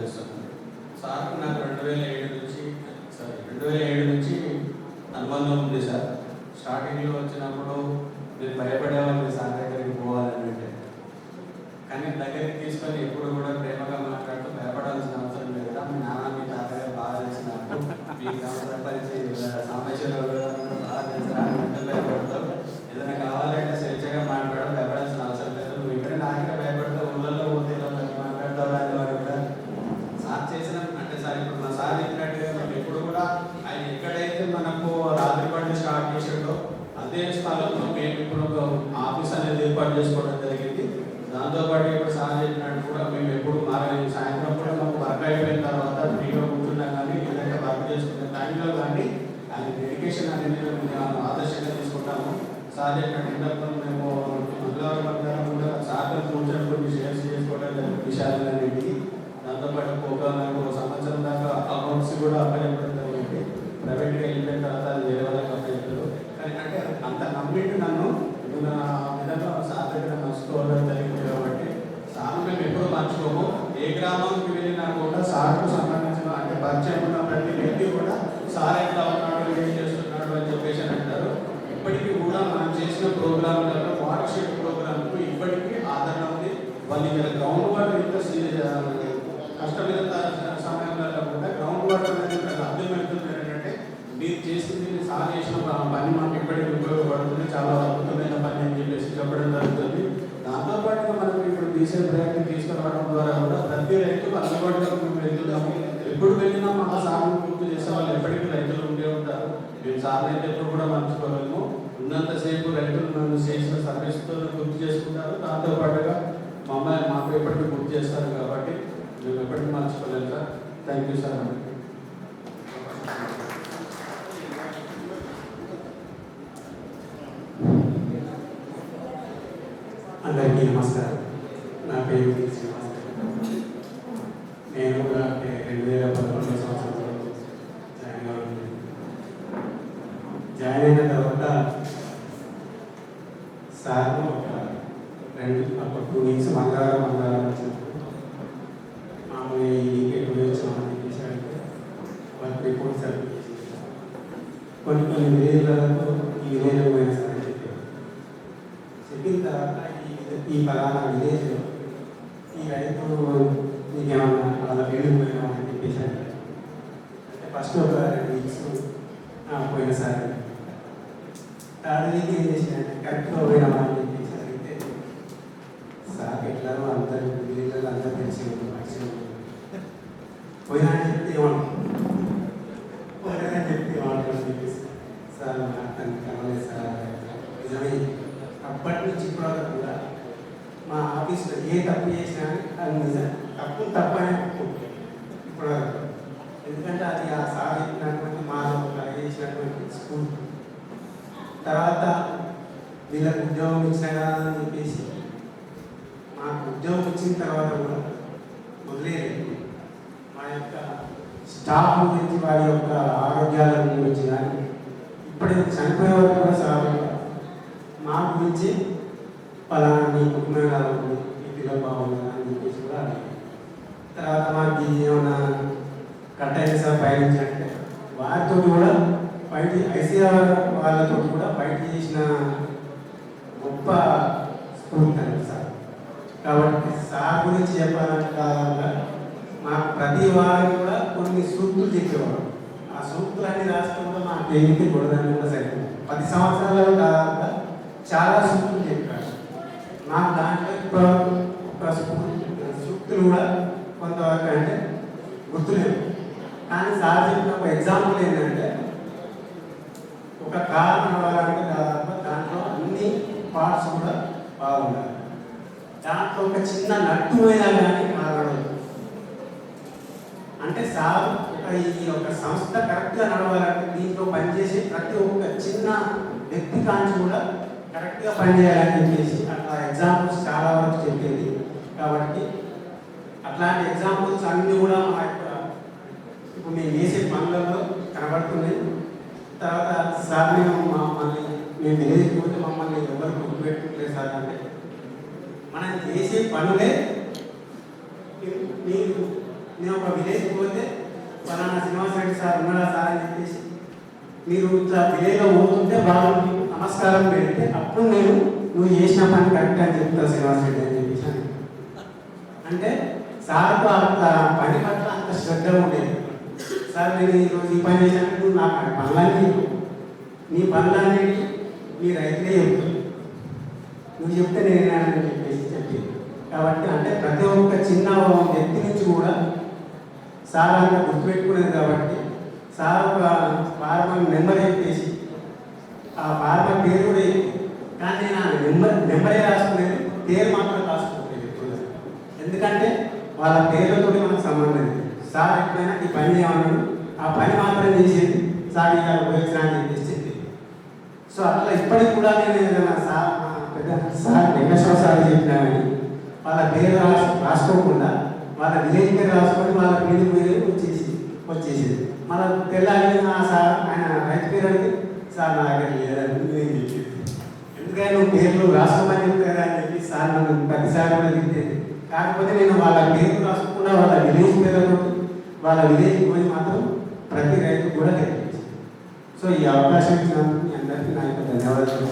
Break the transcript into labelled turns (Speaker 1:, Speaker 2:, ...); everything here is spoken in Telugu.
Speaker 1: చేస్తున్నాను సార్ నాకు రెండు వేల ఏడు నుంచి సారీ రెండు వేల ఏడు నుంచి అనుబంధం ఉంది సార్. స్టార్టింగ్లో వచ్చినప్పుడు నేను భయపడేవాడిని సార్ దగ్గరికి పోవాలని అంటే కానీ దగ్గరికి తీసుకొని ఎప్పుడు కూడా ప్రేమగా మాట్లాడుతూ భయపడాల్సిన అవసరం లేదు కదా మీ నాన్న మీ తాతగారు బాగా తెలిసినప్పుడు మీకు సంవత్సరపరిచి సామేశ్వరరావు గారు బాగా తెలిసిన అంటే భయపడతావు ఏదైనా కావాలంటే స్వేచ్ఛగా మాట్లాడడం భయపడాల్సిన అవసరం లేదు నువ్వు ఇక్కడ నాకే భయపడతావు ఊళ్ళల్లో పోతే ఇలా మాట్లాడతావు అని వారు కూడా సార్ చేసిన అంటే సార్ ఇప్పుడు మా సార్ చెప్పినట్టుగా మేము ఎప్పుడు కూడా ఆయన ఎక్కడైతే మనకు రాత్రి స్టార్ట్ చేసాడో అదే స్థలంలో మేము ఇప్పుడు ఒక ఆఫీస్ అనేది ఏర్పాటు చేసుకోవడం జరిగింది. దాంతోపాటు ఇప్పుడు సార్ చెప్పినట్టు కూడా మేము ఎప్పుడు మారలేదు. సాయంత్రం కూడా మాకు వర్క్ అయిపోయిన తర్వాత ఫ్రీగా కూర్చున్నాం కానీ ఏదైతే వర్క్ చేసుకునే టైంలో కానీ అది డెడికేషన్ అనేది మేము ఆదర్శంగా తీసుకుంటాము. సార్ చెప్పినట్టు మేము మంగళవారం మధ్యాహ్నం కూడా సార్తో కూర్చొని కొన్ని షేర్స్ చేసుకోవడం విషయాలు అనేవి దాంతోపాటు ఒక సంవత్సరం దాకా అకౌంట్స్ కూడా అప్పచెప్పడం ప్రైవేట్గా వెళ్ళిపోయిన తర్వాత అది వేరే వాళ్ళకి అప్పచెప్పారు కానీ అంటే అంత కంప్లీట్ నన్ను నా విధంగా సార్ దగ్గర మర్చిపోవడం జరిగింది కాబట్టి సార్ మేము ఎప్పుడు మర్చిపోము. ఏ గ్రామానికి వెళ్ళినా కూడా సార్కు సంబంధించిన అంటే పరిచయం ఉన్న ప్రతి వ్యక్తి కూడా సార్ ఎట్లా ఉన్నాడు ఏం చేస్తున్నాడు అని చెప్పేసి అని అంటారు. ఇప్పటికీ కూడా మనం చేసిన ప్రోగ్రాంలలో వాటర్ షెడ్ ప్రోగ్రాంకు ఇప్పటికీ ఆదరణ ఉంది. వాళ్ళు ఇక్కడ గ్రౌండ్ వాటర్ ఇంత సీరియస్ కష్టమైన సమయంలో కూడా గ్రౌండ్ వాటర్ అనేది అర్థమవుతుంది మీరు చేసింది మీరు సార్ చేసిన పని మాకు ఎప్పటికీ ఉపయోగపడుతుంది చాలా అద్భుతమైన పని అని చెప్పేసి చెప్పడం జరుగుతుంది. దాంతోపాటుగా మనం ఇప్పుడు డీసెల్ ప్రయాణం తీసుకురావడం ద్వారా కూడా ప్రతి రైతుకు అందుబాటులో మేము వెళ్తున్నాము ఎప్పుడు వెళ్ళినా మా సార్ని గుర్తు చేసే వాళ్ళు ఎప్పటికీ రైతులు ఉండే ఉంటారు. మేము సార్ అయితే ఎప్పుడు కూడా మర్చిపోలేము. ఉన్నంతసేపు రైతులు నన్ను చేసిన సర్వీస్తో గుర్తు చేసుకుంటారు. దాంతో పాటుగా మా అమ్మాయి మాకు ఎప్పటికీ గుర్తు చేస్తారు కాబట్టి మేము ఎప్పటికీ మర్చిపోలేము సార్. Thank you sir.
Speaker 2: అందరికీ నమస్కారం. నా పేరు శ్రీనివాస్ నేను కూడా రెండు వేల పదకొండు సంవత్సరంలో జాయిన్ అవ్వడం జాయిన్ అయిన తర్వాత సార్ ఒక రెండు ఒక టూ వీక్స్ మంగళవారం మంగళవారం వచ్చినప్పుడు మామూలు ఈ వీక్ ఎప్పుడు వచ్చామని చెప్పేసి వాళ్ళకి రిపోర్ట్ సబ్మిట్ చేసి కొన్ని కొన్ని విలేజ్లకు ఈ విలేజ్ పోయిన సార్ అని చెప్పారు. చెప్పిన తర్వాత ఈ ఈ పలానా విలేజ్లో ఈ రైతు నీకేమన్నా వాళ్ళ పేరు పోయినా అని చెప్పేసి అడిగారు. అంటే ఫస్ట్ ఒక రెండు వీక్స్ పోయిన సార్ థర్డ్ వీక్ ఏం చేసినంటే కరెక్ట్గా పోయినామా అని చెప్పేసి అడిగితే సార్ ఎట్లాగో అందరు విలేజ్లో అందరూ తెలిసి ఉంది maximum. పోయినా అని చెప్తే ఏమనుకో పోయినా అని చెప్తే ఏమనుకో అని చెప్పేసి సార్ నాకు తనకి కలవలేదు సార్ నిజమే అప్పటి నుంచి ఇప్పటి వరకు కూడా మా ఆఫీస్లో ఏ తప్పు చేసినా అది నిజం. తప్పు తప్పనే ఇప్పుడు ఎందుకంటే అది ఆ సార్ చెప్పినటువంటి మా చేసినటువంటి స్కూల్. తర్వాత వీళ్ళకు ఉద్యోగం ఇచ్చినా కదా అని చెప్పేసి మాకు ఉద్యోగం వచ్చిన తర్వాత కూడా వదిలేదు మా యొక్క స్టాఫ్ గురించి వారి యొక్క ఆరోగ్యాల గురించి కానీ ఇప్పుడు చనిపోయే వరకు కూడా సార్ మా గురించి పలానా మీ కుటుంబం ఎలా ఉంది మీ పిల్లలు బాగుందా అని చెప్పేసి కూడా అడిగారు తర్వాత మాకు ఇది ఏమన్నా ఐఎస్ఆర్ సార్ పైనుంచి అంటే వారితో కూడా బయట ఐసీఆర్ వాళ్ళతో కూడా బయట చేసిన గొప్ప స్ఫూర్తి అండి సార్. కాబట్టి సార్ గురించి చెప్పాలంటే కావాలంటే మాకు ప్రతి వారం కూడా కొన్ని సూక్తులు చెప్పేవారు. ఆ సూక్తులన్నీ రాస్తే కూడా మా పేరుకి గొడవని కూడా సరిపోయింది పది సంవత్సరాలలో దాదాపుగా చాలా సూక్తులు చెప్పారు. నాకు దాంట్లో ఇప్పుడు ఒక సూక్తులు సూక్తులు కూడా కొంతవరకు అంటే గుర్తులేవు. కానీ సార్ చెప్పిన ఒక ఎగ్జాంపుల్ ఏంటంటే ఒక కార్ నడవాలంటే దాదాపు దాంట్లో అన్ని పార్ట్స్ కూడా బాగుండాలి. దాంట్లో ఒక చిన్న నట్టు అయినా కానీ నడవదు అంటే సార్ ఒక ఈ ఒక సంస్థ కరెక్ట్గా నడవాలంటే దీంట్లో పనిచేసే ప్రతి ఒక్క చిన్న వ్యక్తి కాంచి కూడా కరెక్ట్గా పనిచేయాలని చెప్పేసి అట్లా ఎగ్జాంపుల్స్ చాలా వరకు చెప్పేది. కాబట్టి అట్లాంటి ఎగ్జాంపుల్స్ అన్నీ కూడా మేము వేసే పనులలో కనబడుతున్నాయి. తర్వాత సార్ మేము మమ్మల్ని మేము విలేజ్కి పోతే మమ్మల్ని ఎవరు గుర్తుపెట్టుకోలేదు సార్ అంటే మనం చేసే పనులే మీరు నేను ఒక విలేజ్ పోతే ఫలానా శ్రీనివాస రెడ్డి సార్ ఉన్నాడా సార్ అని చెప్పేసి మీరు ఇట్లా విలేజ్లో పోతుంటే వాళ్ళకి నమస్కారం పెడితే అప్పుడు నేను నువ్వు చేసిన పని కరెక్ట్ అని చెప్తా శ్రీనివాస రెడ్డి అని చెప్పేసి అంటే సార్కు అంత పని పట్ల అంత శ్రద్ధ ఉండేది. సార్ నేను ఈరోజు ఈ పని చేశాను నాకు ఆ పనులన్నీ నీ పనులన్నీ నీ రైతులే చెప్తాను నువ్వు చెప్తే నేను అని చెప్పేసి చెప్పి కాబట్టి అంటే ప్రతి ఒక్క చిన్న వ్యక్తి నుంచి కూడా సార్ అంత గుర్తుపెట్టుకునేది కాబట్టి సార్ ఒక ఫార్మర్ నెంబర్ చెప్పేసి ఆ ఫార్మర్ పేరు కూడా చెప్పి. కానీ నేను ఆ నెంబర్ నెంబరే రాసుకునేది పేరు మాత్రం రాసుకుంటే ఎందుకంటే వాళ్ళ పేర్లతో మనకు సంబంధం లేదు. సార్ ఎప్పుడైనా ఈ పని చేయమన్నాడు ఆ పని మాత్రం చేసేది. సార్ ఇలా ఉపయోగించడానికి అని చెప్పేసి చెప్పి సో అట్లా ఇప్పటికి కూడా నేను ఏదైనా సార్ మా పెద్ద సార్ వెంకటేశ్వర సార్ చెప్పినా వాళ్ళ పేరు రాసు రాసుకోకుండా వాళ్ళ విలేజ్ పేరు రాసుకొని వాళ్ళ పేరు పేరు వచ్చేసి వచ్చేసేది. మన తెల్లారి ఆ సార్ ఆయన రైతు పేరు అడిగి సార్ నా దగ్గర లేదని నేను చెప్పింది? ఎందుకంటే నువ్వు పేర్లు రాసుకోమని చెప్తారా అని చెప్పి సార్ నన్ను ప్రతిసారి కూడా తిట్టేది. కాకపోతే నేను వాళ్ళ పేరు రాసుకోకుండా వాళ్ళ విలేజ్ పేరు వాళ్ళ విలేజ్ పోయి మాత్రం ప్రతి రైతు కూడా తెలియజేస్తాను సో ఈ అవకాశం ఇచ్చినందుకు మీ అందరికీ నా యొక్క ధన్యవాదాలు.